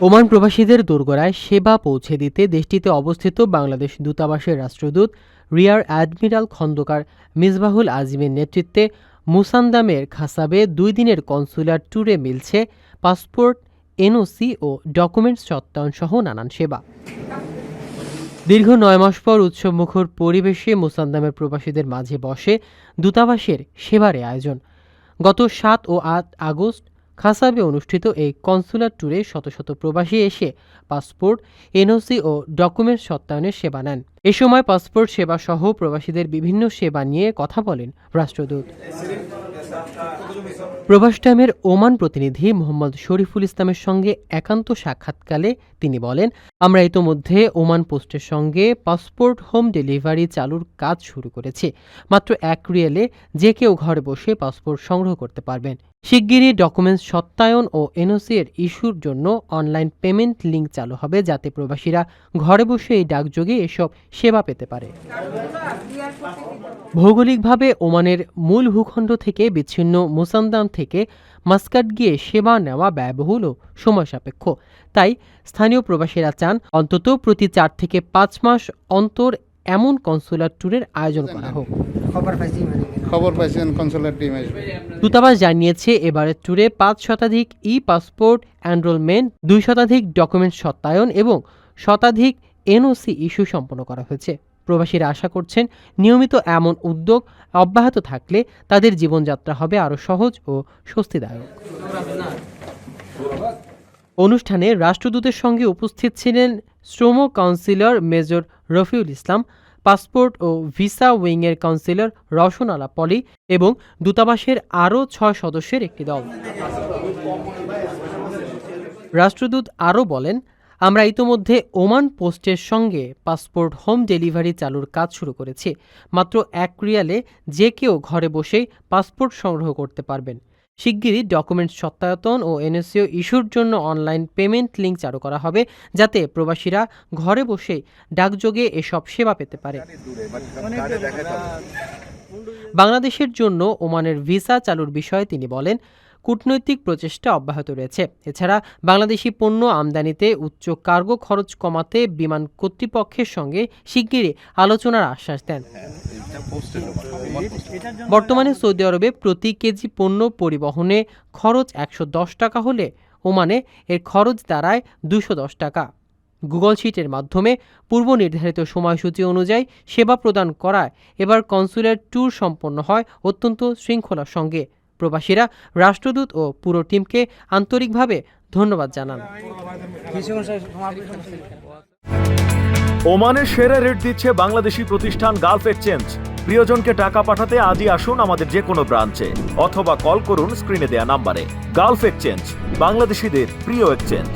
Oman প্রবাসীদের দোরগোড়ায় সেবা পৌঁছে দিতে দেশটিতে অবস্থিত বাংলাদেশ দূতাবাসের রাষ্ট্রদূত রিয়ার অ্যাডমিরাল খন্দকার মিসবাহুল আজিমের নেতৃত্বে মুসান্দামের খাসাবে দুই দিনের কনসুলার ট্যুরে মিলছে পাসপোর্ট, এনওসি ও ডকুমেন্টস সত্যায়ন সহ নানান সেবা। দীর্ঘ নয় মাস পর উৎসবমুখর পরিবেশে মুসান্দামের প্রবাসীদের মাঝে বসে দূতাবাসের সেবারে আয়োজন। গত সাত ও আট আগস্ট খাসাবে অনুষ্ঠিত এই কনসুলার ট্যুরে শত শত প্রবাসী এসে পাসপোর্ট, এনওসি ও ডকুমেন্ট সত্যায়নের সেবা নেন। এ সময় পাসপোর্ট সেবা সহ প্রবাসীদের বিভিন্ন সেবা নিয়ে কথা বলেন রাষ্ট্রদূত। প্রবাস টাইমের ওমান প্রতিনিধি মোহাম্মদ শরীফুল ইসলামের সঙ্গে একান্ত সাক্ষাৎকালে তিনি বলেন, আমরা ইতোমধ্যে ওমান পোস্টের সঙ্গে পাসপোর্ট হোম ডেলিভারি চালুর কাজ শুরু করেছি। মাত্র এক রিয়েলে যে কেউ ঘরে বসে পাসপোর্ট সংগ্রহ করতে পারবেন। শিগগিরই ডকুমেন্টস সত্যায়ন ও এনওসি এর ইস্যুর জন্য অনলাইন পেমেন্ট লিঙ্ক চালু হবে যাতে প্রবাসীরা ঘরে বসে এই ডাকযোগে এসব সেবা পেতে পারে। ভৌগোলিকভাবে ওমানের মূল ভূখণ্ড থেকে বিচ্ছিন্ন মুসান্দাম থেকে মাস্কাট গিয়ে সেবা নেওয়া ব্যয়বহুল ও সময় সাপেক্ষ তাই স্থানীয় প্রবাসীরা চান অন্তত প্রতি চার থেকে পাঁচ মাস অন্তর এমন কনসুলার ট্যুরের আয়োজন করা হোক। খবর মানে খবর পাইছেন কনসুলার টিম আসবে। দূতাবাস জানিয়েছে এবারের ট্যুরে পাঁচ শতাধিক ই পাসপোর্ট এনরোলমেন্ট দুই শতাধিক ডকুমেন্ট সত্যায়ন এবং শতাধিক এনওসি ইস্যু সম্পন্ন করা হয়েছে। প্রবাসীরা আশা করছেন নিয়মিত এমন উদ্যোগ অব্যাহত থাকলে তাদের জীবনযাত্রা হবে আরও সহজ ও স্বস্তিদায়ক। অনুষ্ঠানে রাষ্ট্রদূতের সঙ্গে উপস্থিত ছিলেন শ্রম councillor major Rafiul Islam, passport ও ভিসা উইংয়ের কাউন্সিলর রওশন আলা পলি এবং দূতাবাসের আরও ছয় সদস্যের একটি দল। রাষ্ট্রদূত আরও বলেন আমরা ইতোমধ্যে ওমান পোস্টের সঙ্গে পাসপোর্ট, হোম ডেলিভারি চালুর কাজ শুরু করেছি। মাত্র এক রিয়ালে যে কেউ ঘরে বসেই পাসপোর্ট সংগ্রহ করতে পারবেন। শিগগিরই ডকুমেন্ট সত্যায়তন ও এনএসিও ইস্যুর জন্য অনলাইন পেমেন্ট লিঙ্ক চালু করা হবে, যাতে প্রবাসীরা ঘরে বসেই ডাকযোগে এসব সেবা পেতে পারে। বাংলাদেশের জন্য ওমানের ভিসা চালুর বিষয়ে তিনি বলেন কূটনৈতিক প্রচেষ্টা অব্যাহত রয়েছে। এছাড়া বাংলাদেশি পণ্য আমদানিতে উচ্চ কার্গো খরচ কমাতে বিমান কর্তৃপক্ষের সঙ্গে শিগগিরই আলোচনার আশ্বাস দেন। বর্তমানে সৌদি আরবে প্রতি কেজি পণ্য পরিবহনে খরচ একশো দশ টাকা হলে ওমানে এর খরচ দাঁড়ায় দুশো টাকা। গুগল শিটের মাধ্যমে পূর্ব নির্ধারিত সময়সূচি অনুযায়ী সেবা প্রদান করায় এবার কনসুলেট ট্যুর সম্পন্ন হয় অত্যন্ত শৃঙ্খলার সঙ্গে। প্রবাসীরা, রাষ্ট্রদূত ও পুরো টিমকে আন্তরিকভাবে ধন্যবাদ জানান। ওমানের সেরা রেট দিচ্ছে বাংলাদেশি প্রতিষ্ঠান গালফ এক্সচেঞ্জ। প্রিয়জনকে টাকা পাঠাতে আজই আসুন আমাদের যে কোনো ব্রাঞ্চে, অথবা কল করুন স্ক্রিনে দেয়া নাম্বারে। গালফ এক্সচেঞ্জ, বাংলাদেশিদের প্রিয় এক্সচেঞ্জ।